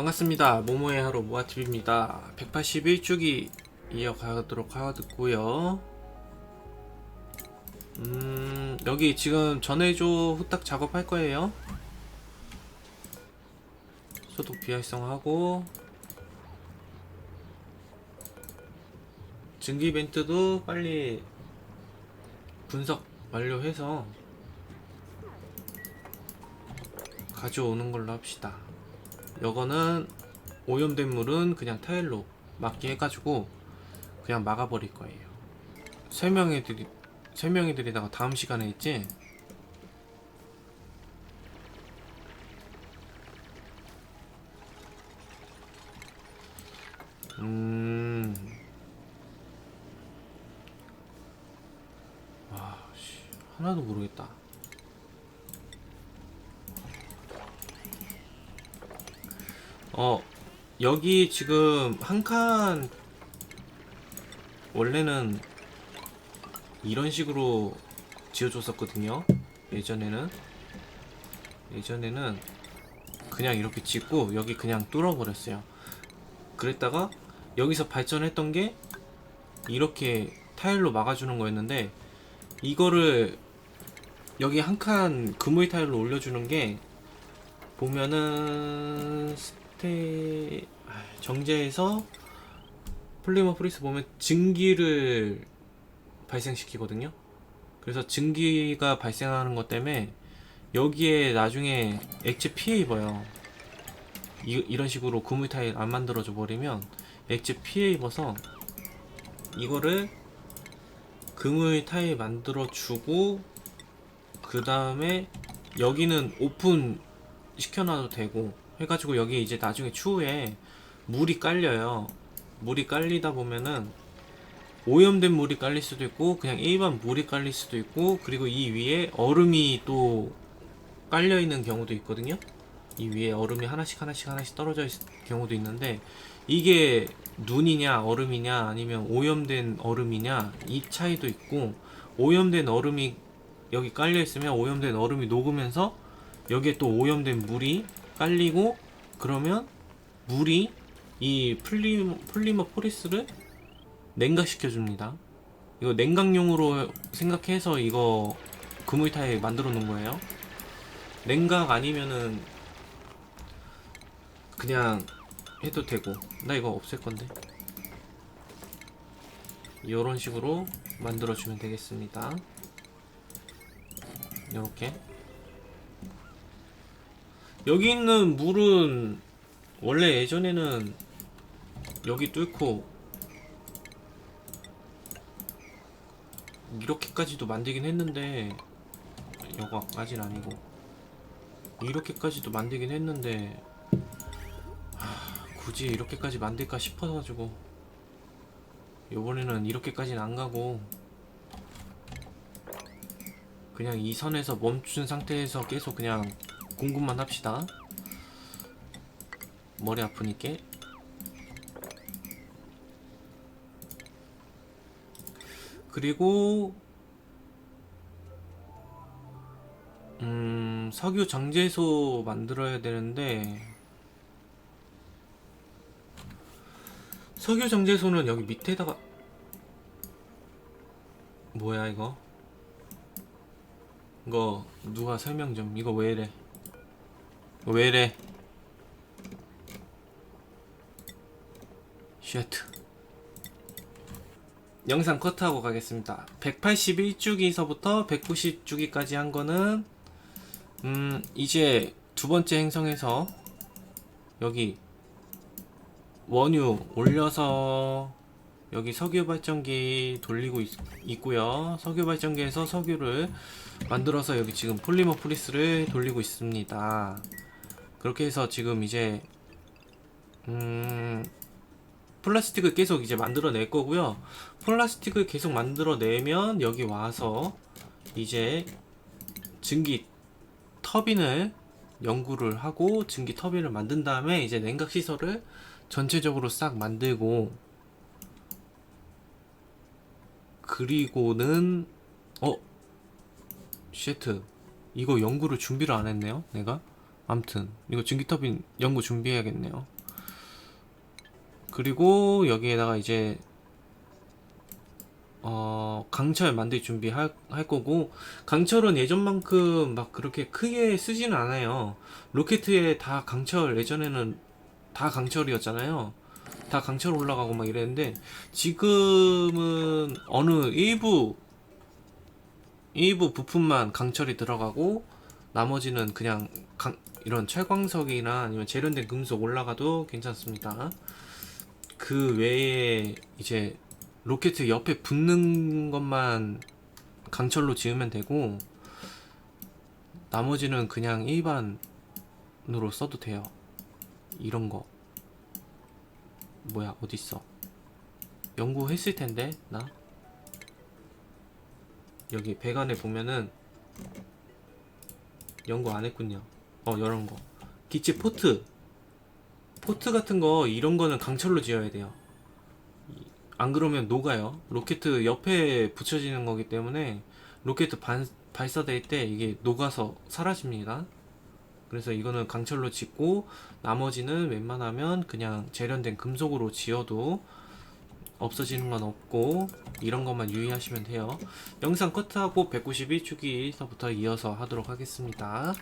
반갑습니다. 모모의 하루 모아TV입니다. 181주기 이어가도록 하고요. 음, 여기 지금 전해줘 후딱 작업할 거예요. 소독 비활성하고 증기 이벤트도 빨리 분석 완료해서 가져오는 걸로 합시다. 요거는 오염된 물은 그냥 타일로 막게 해가지고 그냥 막아버릴 거예요. 설명해드리 설명해드리다가 다음 시간에 있지. 음. 와, 씨, 하나도 모르겠다. 어, 여기 지금 한 칸 원래는 이런 식으로 지어줬었거든요. 예전에는 예전에는 그냥 이렇게 짓고 여기 그냥 뚫어버렸어요. 그랬다가 여기서 발전했던 게 이렇게 타일로 막아주는 거였는데 이거를 여기 한 칸 그물 타일로 올려주는 게 보면은 스테 아, 정제해서 폴리머 프리스 보면 증기를 발생시키거든요. 그래서 증기가 발생하는 것 때문에 여기에 나중에 액체 피해 입어요. 이, 이런 식으로 그물 타일 안 만들어져 버리면 액체 피해 입어서 이거를 그물 타일 만들어 주고 그 다음에 여기는 오픈 시켜놔도 되고 해가지고 여기 이제 나중에 추후에 물이 깔려요. 물이 깔리다 보면은 오염된 물이 깔릴 수도 있고 그냥 일반 물이 깔릴 수도 있고 그리고 이 위에 얼음이 또 깔려 있는 경우도 있거든요. 이 위에 얼음이 하나씩 하나씩 하나씩 떨어져 있을 경우도 있는데 이게 눈이냐 얼음이냐 아니면 오염된 얼음이냐 이 차이도 있고 오염된 얼음이 여기 깔려 있으면 오염된 얼음이 녹으면서 여기에 또 오염된 물이 깔리고 그러면 물이 이 플리머, 플리머 포리스를 냉각시켜 줍니다. 이거 냉각용으로 생각해서 이거 그물 타일 만들어 놓은 거예요. 냉각 아니면은 그냥 해도 되고 나 이거 없앨 건데 이런 식으로 만들어 주면 되겠습니다. 이렇게 여기 있는 물은 원래 예전에는 여기 뚫고 이렇게까지도 만들긴 했는데 여기까지는 아니고 이렇게까지도 만들긴 했는데 하, 굳이 이렇게까지 만들까 싶어가지고 요번에는 이렇게까지는 안 가고 그냥 이 선에서 멈춘 상태에서 계속 그냥 공급만 합시다. 머리 아프니까. 그리고 음, 석유 정제소 만들어야 되는데 석유 정제소는 여기 밑에다가 뭐야 이거? 이거 누가 설명 좀 이거 왜 이래? 왜 이래? 쉣. 영상 커트하고 가겠습니다. 181주기서부터 190주기까지 한 거는 음 이제 두 번째 행성에서 여기 원유 올려서 여기 석유 발전기 돌리고 있, 고요 석유 발전기에서 석유를 만들어서 여기 지금 폴리머 프리스를 돌리고 있습니다. 그렇게 해서 지금 이제 음 플라스틱을 계속 이제 만들어낼 거고요. 플라스틱을 계속 만들어내면 여기 와서 이제 증기 터빈을 연구를 하고 증기 터빈을 만든 다음에 이제 냉각 시설을 전체적으로 싹 만들고 그리고는 어 쉐트 이거 연구를 준비를 안 했네요 내가 암튼 이거 증기터빈 연구 준비해야겠네요. 그리고 여기에다가 이제 어 강철 만들 준비할 할 거고 강철은 예전만큼 막 그렇게 크게 쓰지는 않아요. 로켓에 다 강철 예전에는 다 강철이었잖아요. 다 강철 올라가고 막 이랬는데 지금은 어느 일부 일부 부품만 강철이 들어가고 나머지는 그냥 강, 이런 철광석이나 아니면 재련된 금속 올라가도 괜찮습니다. 그 외에 이제 로켓 옆에 붙는 것만 강철로 지으면 되고 나머지는 그냥 일반으로 써도 돼요. 이런 거 뭐야 어디 있어? 연구했을 텐데 나 여기 배관에 보면은 연구 안 했군요. 어 이런 거 기체 포트 포트 같은 거 이런 거는 강철로 지어야 돼요. 이- 안 그러면 녹아요. 로켓 옆에 붙여지는 거기 때문에 로켓 반, 발사될 때 이게 녹아서 사라집니다. 그래서 이거는 강철로 짓고 나머지는 웬만하면 그냥 재련된 금속으로 지어도 없어지는 건 없고 이런 것만 유의하시면 돼요. 영상 컷하고 192주기서부터 이어서 하도록 하겠습니다.